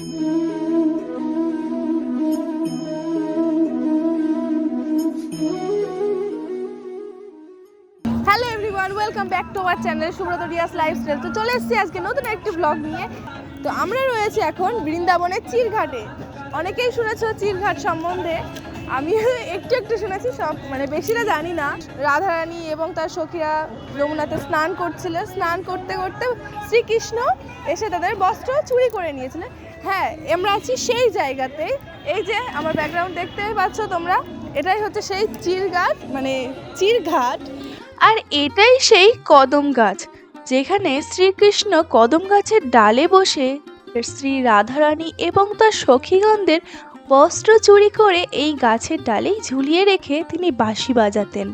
Hello everyone welcome back to our channel Subrata Riya's lifestyle তো চলে এসেছি আজকে নতুন একটি ব্লগ নিয়ে। তো আমরা রয়েছি এখন বৃন্দাবনের চিরঘাটে। অনেকেই শুনেছ চিরঘাট সম্বন্ধে। আমি একটু একটু শুনেছি, সব মানে বেশিটা জানি না। রাধারানী এবং তার সখীরা যমুনাতে স্নান করছিল স্নান করতে করতে শ্রীকৃষ্ণ এসে তাদের বস্ত্র চুরি করে নিয়েছিলেন। হ্যাঁ আমরা আছি সেই জায়গাতে। এই যে আমার ব্যাকগ্রাউন্ড দেখতে পাচ্ছ তোমরা, এটাই হচ্ছে সেই চিরঘাট মানে চিরঘাট আর এটাই সেই কদম গাছ, যেখানে শ্রীকৃষ্ণ কদম গাছের ডালে বসে শ্রী রাধারানী এবং তার সখীগণদের বস্ত্র চুরি করে এই গাছের ডালেই ঝুলিয়ে রেখে তিনি বাঁশি বাজাতেন।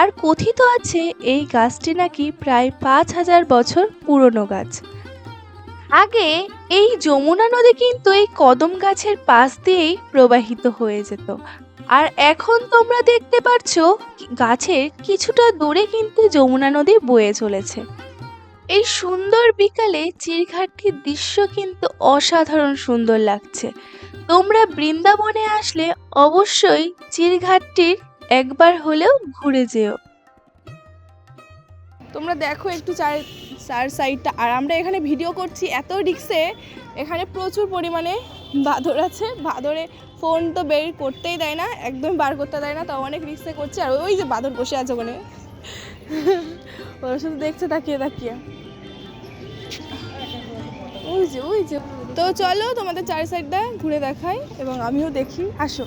আর কথিত আছে, এই গাছটি নাকি প্রায় পাঁচ হাজার বছর পুরনো গাছ। আগে এই যমুনা নদী কিন্তু এই কদম গাছের পাশ দিয়েই প্রবাহিত হয়ে যেত। আর এখন তোমরা দেখতে পাচ্ছ গাছের কিছুটা দূরে কিন্তু যমুনা নদী বয়ে চলেছে। এই সুন্দর বিকালে চিরঘাটটির দৃশ্য কিন্তু অসাধারণ সুন্দর লাগছে। তোমরা বৃন্দাবনে আসলে অবশ্যই চিরঘাটটির একবার হলেও ঘুরে যেও। তোমরা দেখো একটু চার চার সাইডটা। আর আমরা এখানে ভিডিও করছি এত রিক্সে এখানে প্রচুর পরিমাণে বাঁদর আছে। বাঁদরে ফোন তো বের করতেই দেয় না, একদম বার করতে দেয় না তো অনেক রিক্সে করছে। আর ওই যে বাঁদর বসে আছে ওখানে। ওরা শুধু দেখছে, তাকিয়ে তাকিয়ে। ওই যে ওই যে। তো চলো তোমাদের চার সাইডটা ঘুরে দেখাই এবং আমিও দেখি। আসো।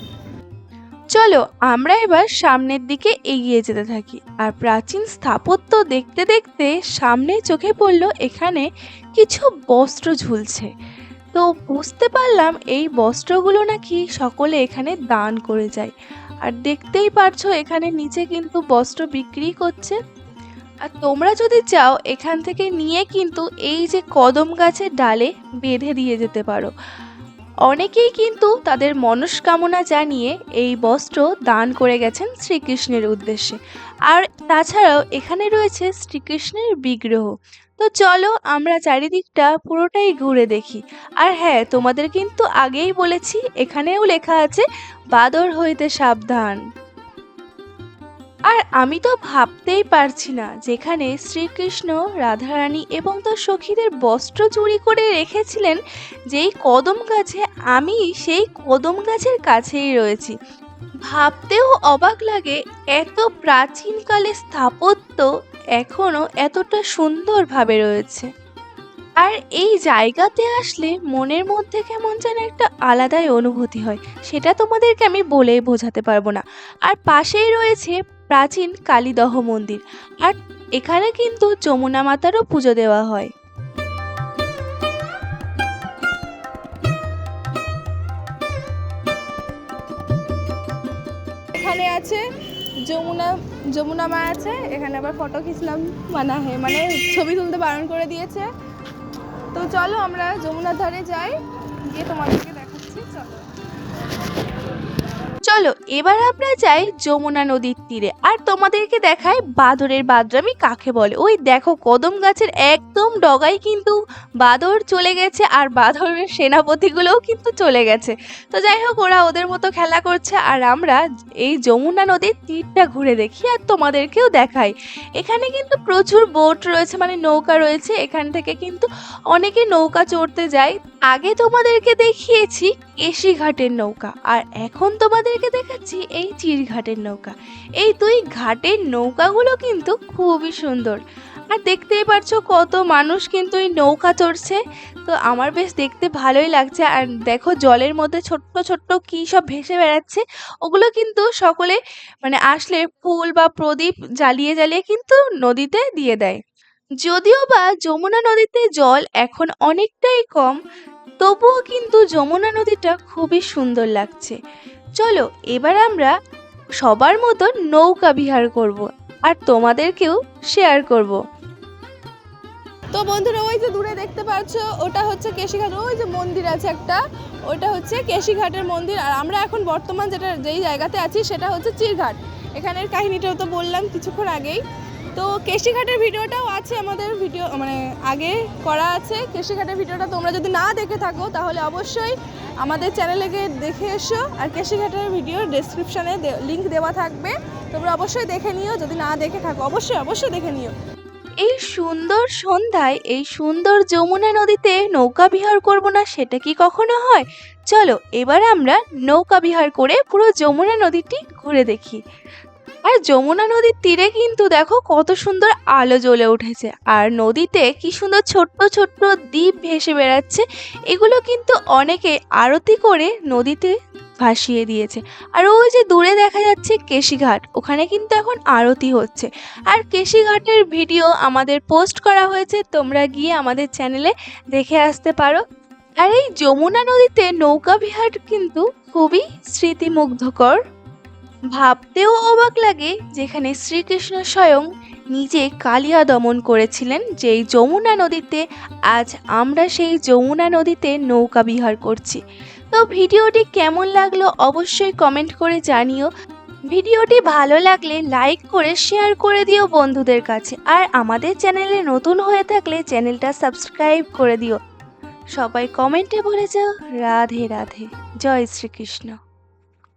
চলো, আমরা এবার সামনের দিকে এগিয়ে যেতে থাকি। আর প্রাচীন স্থাপত্য দেখতে দেখতে সামনে চোখে পড়ল এখানে কিছু বস্ত্র ঝুলছে। তো বুঝতে পারলাম এই বস্ত্রগুলো নাকি সকলে এখানে দান করে যায়। আর দেখতেই পারছ, এখানে নিচে কিন্তু বস্ত্র বিক্রি করছে। আর তোমরা যদি চাও, এখান থেকে নিয়ে কিন্তু এই যে কদম গাছের ডালে বেঁধে দিয়ে যেতে পারো। অনেকেই কিন্তু তাদের মনস্কামনা জানিয়ে এই বস্ত্র দান করে গেছেন শ্রীকৃষ্ণের উদ্দেশ্যে। আর তাছাড়াও এখানে রয়েছে শ্রীকৃষ্ণের বিগ্রহ। তো চলো আমরা চারিদিকটা পুরোটাই ঘুরে দেখি। আর হ্যাঁ তোমাদের কিন্তু আগেই বলেছি, এখানেও লেখা আছে, বাদর হইতে সাবধান। আর আমি তো ভাবতেই পারছি না যেখানে শ্রীকৃষ্ণ, রাধারানী এবং তার সখীদের বস্ত্র চুরি করে রেখেছিলেন, যেই কদম গাছে আমি সেই কদম গাছের কাছেই রয়েছি। ভাবতেও অবাক লাগে এত প্রাচীনকালে স্থাপত্য এখনও এতটা সুন্দরভাবে রয়েছে। আর এই জায়গাতে আসলে মনের মধ্যে কেমন যেন একটা আলাদাই অনুভূতি হয়, সেটা তোমাদেরকে আমি বলেই বোঝাতে পারব না। আর পাশেই রয়েছে প্রাচীন কালীদহ মন্দির। আর এখানে কিন্তু যমুনা মাতারও পুজো দেওয়া হয়। এখানে আছে যমুনা যমুনা মা আছে, এখানে আবার ফটো খিচলাম মানা হে মানে ছবি তুলতে বারণ করে দিয়েছে। তো চলো আমরা যমুনার ধারে যাই, গিয়ে তোমাদেরকে দেখাচ্ছি, চলো। চলো, এবার আমরা যাই যমুনা নদীর তীরে। আর তোমাদেরকে দেখাই বাদরের বাদরামি কাকে বলে। ওই দেখো কদম গাছের একদম ডগায় কিন্তু বাদর চলে গেছে আর বাদরের সেনাপতিগুলোও কিন্তু চলে গেছে। তো যাই হোক, ওরা ওদের মতো খেলা করছে আর আমরা এই যমুনা নদীর তীরটা ঘুরে দেখি আর তোমাদেরকেও দেখাই। এখানে কিন্তু প্রচুর বোট রয়েছে মানে নৌকা রয়েছে। এখান থেকে কিন্তু অনেকে নৌকা চড়তে যায়। আগে তোমাদেরকে দেখিয়েছি কেশিঘাটের নৌকা। আর এখন তোমাদেরকে দেখাচ্ছি এই চিরঘাটের নৌকা। এই দুই ঘাটের নৌকাগুলো কিন্তু খুবই সুন্দর। আর দেখতেই পারছ কত মানুষ কিন্তু এই নৌকা চড়ছে। তো আমার বেশ দেখতে ভালোই লাগছে। আর দেখো জলের মধ্যে ছোট্ট ছোট্ট কী সব ভেসে বেড়াচ্ছে। ওগুলো কিন্তু সকলে মানে আসলে ফুল বা প্রদীপ জ্বালিয়ে জ্বালিয়ে কিন্তু নদীতে দিয়ে দেয়। যদিও বা যমুনা নদীতে জল এখন অনেকটাই কম। তবুও কিন্তু যমুনা নদীটা খুবই সুন্দর লাগছে। চলো, এবার আমরা সবার মতো নৌকা বিহার করব আর তোমাদেরকেও শেয়ার করব। তো বন্ধুরা, ওই যে দূরে দেখতে পাচ্ছ, ওটা হচ্ছে কেশিঘাট। ওই যে মন্দির আছে একটা, ওটা হচ্ছে কেশিঘাটের মন্দির। আর আমরা এখন বর্তমান যেটা, যেই জায়গাতে আছি, সেটা হচ্ছে চিরঘাট। এখানের কাহিনীটাও তো বললাম কিছুক্ষণ আগেই। তো কেশিঘাটের ভিডিওটাও আছে আমাদের ভিডিও মানে আগে করা আছে। কেশিঘাটের ভিডিওটা তোমরা যদি না দেখে থাকো, তাহলে অবশ্যই আমাদের চ্যানেলে গিয়ে দেখে এসো। আর কেশিঘাটের ভিডিওর ডেসক্রিপশানে লিঙ্ক দেওয়া থাকবে। তোমরা অবশ্যই দেখে নিও, যদি না দেখে থাকো, অবশ্যই অবশ্যই দেখে নিও। এই সুন্দর সন্ধ্যায়, এই সুন্দর যমুনা নদীতে নৌকা বিহার করব না, সেটা কি কখনো হয়? চলো, এবার আমরা নৌকা বিহার করে পুরো যমুনা নদীটি ঘুরে দেখি। আর যমুনা নদীর তীরে কিন্তু দেখো কত সুন্দর আলো জ্বলে উঠেছে। আর নদীতে কি সুন্দর ছোট্ট ছোট্ট দ্বীপ ভেসে বেড়াচ্ছে, এগুলো কিন্তু অনেকে আরতি করে নদীতে ভাসিয়ে দিয়েছে। আর ওই যে দূরে দেখা যাচ্ছে কেশিঘাট, ওখানে কিন্তু এখন আরতি হচ্ছে। আর কেশিঘাটের ভিডিও আমাদের পোস্ট করা হয়েছে, তোমরা গিয়ে আমাদের চ্যানেলে দেখে আসতে পারো। আর এই যমুনা নদীতে নৌকা বিহার কিন্তু খুবই স্মৃতিমুগ্ধকর। ভাবতেও অবাক লাগে যেখানে শ্রীকৃষ্ণ স্বয়ং নিজে কালিয়া দমন করেছিলেন, যেই যমুনা নদীতে আজ আমরা সেই যমুনা নদীতে নৌকা বিহার করছি। তো ভিডিওটি কেমন লাগল অবশ্যই কমেন্ট করে জানিও। ভিডিওটি ভালো লাগলে লাইক করে শেয়ার করে দিও বন্ধুদের কাছে। আর আমাদের চ্যানেলে নতুন হয়ে থাকলে চ্যানেলটা সাবস্ক্রাইব করে দিও। সবাই কমেন্টে বলে যাও, রাধে রাধে, জয় শ্রীকৃষ্ণ।